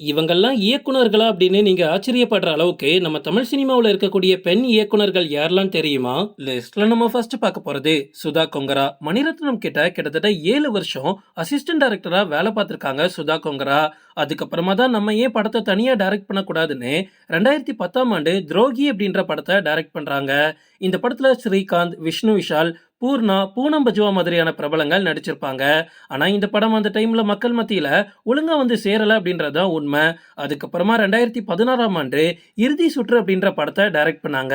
இவங்கெல்லாம் இயக்குனர்களா அப்படின்னு நீங்க ஆச்சரியப்படுற அளவுக்கு நம்ம தமிழ் சினிமாவில் இருக்கக்கூடிய பெண் இயக்குனர்கள் யாரெல்லாம் தெரியுமா? லிஸ்ட்ல நம்ம ஃபர்ஸ்ட் பார்க்க போறது சுதா கொங்கரா. மணிரத்னம் கிட்ட கிட்டத்தட்ட ஏழு வருஷம் அசிஸ்டன்ட் டைரக்டரா வேலை பார்த்திருக்காங்க சுதா கொங்கரா. அதுக்கப்புறமா தான் நம்ம ஏன் படத்தை தனியா டைரக்ட் பண்ணக்கூடாதுன்னு ரெண்டாயிரத்தி பத்தாம் ஆண்டு துரோகி அப்படின்ற படத்தை டைரக்ட் பண்றாங்க. இந்த படத்துல ஸ்ரீகாந்த் விஷ்ணு விஷால் பூர்ணா பூனம் பஜுவா மாதிரியான பிரபலங்கள் நடிச்சிருப்பாங்க. ஆனா இந்த படம் அந்த டைம்ல மக்கள் மத்தியில ஒழுங்கா வந்து சேரலை அப்படின்றது தான் உண்மை. அதுக்கப்புறமா ரெண்டாயிரத்தி பதினாறாம் ஆண்டு இறுதி சுற்று அப்படின்ற படத்தை டைரக்ட் பண்ணாங்க.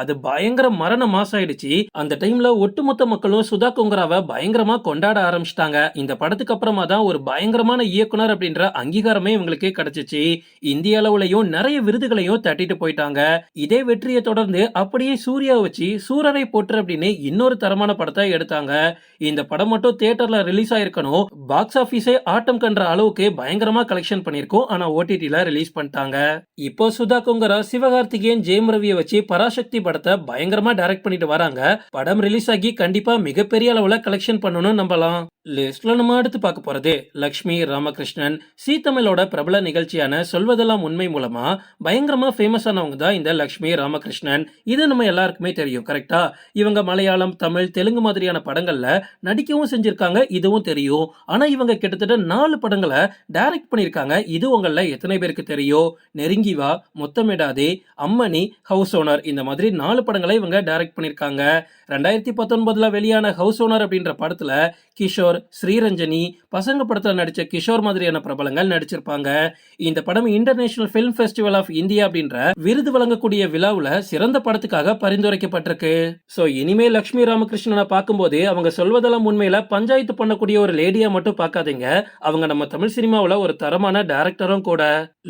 அது பயங்கர மரண மாசம் ஆயிடுச்சு. அந்த டைம்ல ஒட்டுமொத்த மக்களும் சுதா கொங்கராவை பயங்கரமா கொண்டாட ஆரம்பிச்சிட்டாங்க. இந்த படத்துக்கு அப்புறமா தான் ஒரு பயங்கரமான இயக்குனர் அப்படின்ற அங்கீகாரமே இவங்களுக்கு கிடைச்சிச்சு. இந்திய அளவுலயும் நிறைய விருதுகளையும் தட்டிட்டு போயிட்டாங்க. இதே வெற்றியை தொடர்ந்து அப்படியே சூர்யா வச்சு சூரரை போற்று அப்படின்னு இன்னொரு தரம் தரமான படத்தை எடுத்தாங்க. இந்த படம் மட்டும் தியேட்டர்ல ரிலீஸ் ஆயிருக்கணும். பாக்ஸ் ஆபீஸே ஆட்டம் கன்ற அளவுக்கு பயங்கரமா கலெக்ஷன் பண்ணிருக்கோம் ஆனா ஓடிடில ரிலீஸ் பண்ணிட்டாங்க. இப்போ சுதா குங்கரா சிவகார்த்திகேயன் ஜெயம் ரவியை வச்சு பராசக்தி படத்தை பயங்கரமா டைரக்ட் பண்ணிட்டு வராங்க. படம் ரிலீஸ் ஆகி கண்டிப்பா மிகப்பெரிய அளவுல கலெக்ஷன் பண்ணணும் நம்பலாம். லிஸ்ட்ல நம்ம அடுத்து பார்க்க போறது லக்ஷ்மி ராமகிருஷ்ணன் சீ தமிழோட பிரபல நிகழ்ச்சியான சொல்வதெல்லாம் உண்மை மூலமா பயங்கரமா ஃபேமஸ் ஆனவங்க தான் இந்த லக்ஷ்மி ராமகிருஷ்ணன். இது நம்ம எல்லாருக்குமே தெரியும் கரெக்டா இவங்க மலையாளம் தமிழ் தெலுங்கு மாதிரியான படங்கள்ல நடிக்கவும் செஞ்சிருக்காங்க இதுவும் தெரியும். ஆனா இவங்க கிட்டத்தட்ட நாலு படங்களை டைரக்ட் பண்ணியிருக்காங்க. இது உங்கள எத்தனை பேருக்கு தெரியும்? நெருங்கி வா முத்தமிடாதே அம்மணி ஹவுஸ் ஓனர் இந்த மாதிரி நாலு படங்களை இவங்க டைரக்ட் பண்ணிருக்காங்க ரெண்டாயிரத்தி பத்தொன்பதுல வெளியான ஹவுஸ் ஓனர் அப்படின்ற படத்துல கிஷோர் ஸ்ரீரஞ்சனி பசங்க படத்துல நடிச்ச கிஷோர் மாதிரியான பிரபலங்கள் நடிச்சிருப்பாங்க. இந்த படம் international film festival of India அப்படின்ற விருது வழங்கக்கூடிய விழாவுல சிறந்த படத்துக்காக பரிந்துரைக்கப்பட்டிருக்கு. சோ இனிமே லக்ஷ்மி ராமகிருஷ்ணனை பார்க்கும்போது அவங்க சொல்வதெல்லாம் உண்மையில பஞ்சாயத்து பண்ணக்கூடிய ஒரு லேடியா மட்டும் பார்க்காதீங்க. அவங்க நம்ம தமிழ் சினிமாவில் ஒரு தரமான டைரக்டரும் கூட.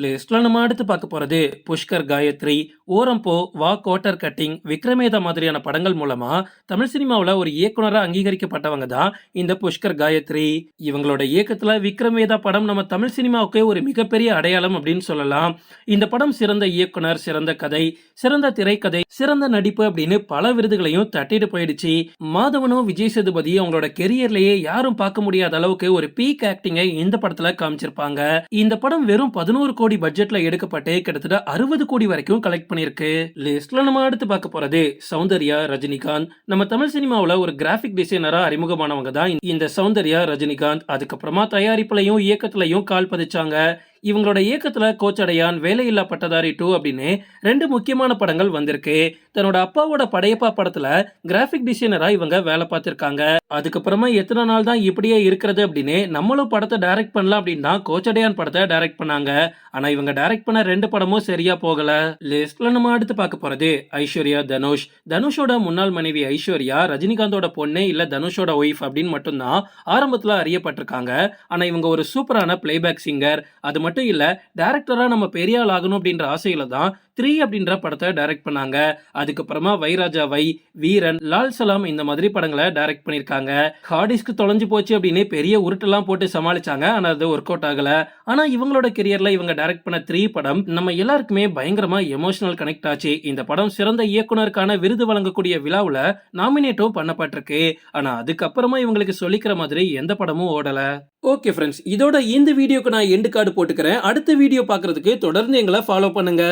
லிஸ்ட்ல நம்ம அடுத்து பார்க்க போறது புஷ்கர் காயத்ரி ஓரம் போ வா கோட்டர் கட்டிங் விக்ரமேதா மாதிரியான படங்கள் மூலமா தமிழ் சினிமாவில் ஒரு இயக்குனராக அங்கீகரிக்கப்பட்டவங்க தான் இந்த புஷ்கர் காயத்ரி. இவங்களோட இயக்கத்துல விக்ரமேதா படம் நம்ம தமிழ் சினிமாவுக்கு ஒரு மிகப்பெரிய அடையாளம் அப்படின்னு சொல்லலாம். இந்த படம் சிறந்த இயக்குனர் சிறந்த கதை சிறந்த திரைக்கதை சிறந்த நடிப்பு அப்படின்னு பல விருதுகளையும் தட்டிட்டு போயிடுச்சு. மாதவனும் விஜய் சேதுபதி அவங்களோட கெரியர்லயே யாரும் பார்க்க முடியாத அளவுக்கு ஒரு பீக் ஆக்டிங்கை இந்த படத்துல காமிச்சிருப்பாங்க. இந்த படம் வெறும் பதினோரு கோடி பட்ஜெட்ல எடுக்கப்பட்டு கிட்டத்தட்ட அறுபது கோடி வரைக்கும் கலெக்ட் பண்ணிருக்கு லிஸ்ட்ல நம்ம அடுத்து பார்க்க போறது சௌந்தர்யா ரஜினிகாந்த். நம்ம தமிழ் சினிமாவில் ஒரு கிராஃபிக் டிசைனரா அறிமுகமானவங்க தான் இந்த சௌந்தர்யா ரஜினிகாந்த். அதுக்கப்புறமா தயாரிப்புலையும் இயக்கத்திலையும் கால் பதிச்சாங்க. இவங்களோட இயக்கத்துல கோச்சடையான் வேலையில்லா பட்டதாரி டூ அப்படின்னு ரெண்டு முக்கியமான படங்கள் வந்திருக்கு. தன்னோட அப்பாவோட படையப்பா படத்துல கிராஃபிக் டிசைனரா இவங்க வேலை பார்த்திருக்காங்க. அதுக்கப்புறமா எத்தனை நாள் தான் இப்படியே இருக்கிறது அப்படின்னு நம்மளும் படத்தை டைரக்ட் பண்ணலாம் அப்படின்னு கோச்சடையான் படத்தை டைரக்ட் பண்ணாங்க. ஆனா இவங்க டைரக்ட் பண்ண ரெண்டு படமும் சரியா போகல. லிஸ்ட்ல நம்ம அடுத்து பார்க்க போறது ஐஸ்வர்யா தனுஷ். தனுஷோட முன்னாள் மனைவி ஐஸ்வர்யா ரஜினிகாந்தோட பொண்ணு இல்ல தனுஷோட ஒய்ஃப் அப்படின்னு மட்டும்தான் ஆரம்பத்துல அறியப்பட்டிருக்காங்க. ஆனா இவங்க ஒரு சூப்பரான பிளேபேக் சிங்கர் அது மட்டும் இல்ல டேரக்டரா நம்ம பெரிய ஆள் ஆகணும் அப்படின்ற ஆசையில தான் த்ரீ அப்படின்ற படத்தை டைரக்ட் பண்ணாங்க. அதுக்கப்புறமா வைராஜா வை வீரன் லால் சலாம் இந்த மாதிரி படங்களை டைரக்ட் பண்ணியிருக்காங்க. ஹார்டிஸ்க்கு தொலைஞ்சு போச்சு அப்படின்னு பெரிய உருட்டெல்லாம் போட்டு சமாளிச்சாங்க. ஆனால் அது ஒர்க் அவுட் ஆகல. ஆனா இவங்களோட கெரியர்ல இவங்க டைரக்ட் பண்ண த்ரீ படம் நம்ம எல்லாருக்குமே பயங்கரமா எமோஷனல் கனெக்ட் ஆச்சு. இந்த படம் சிறந்த இயக்குனருக்கான விருது வழங்கக்கூடிய விழாவில் நாமினேட்டும் பண்ணப்பட்டிருக்கு. ஆனா அதுக்கப்புறமா இவங்களுக்கு சொல்லிக்கிற மாதிரி எந்த படமும் ஓடல. ஓகே ஃப்ரெண்ட்ஸ் இதோட இந்த வீடியோக்கு நான் எண்டு கார்டு போட்டுக்கிறேன். அடுத்த வீடியோ பார்க்கறதுக்கு தொடர்ந்து எங்களை ஃபாலோ பண்ணுங்க.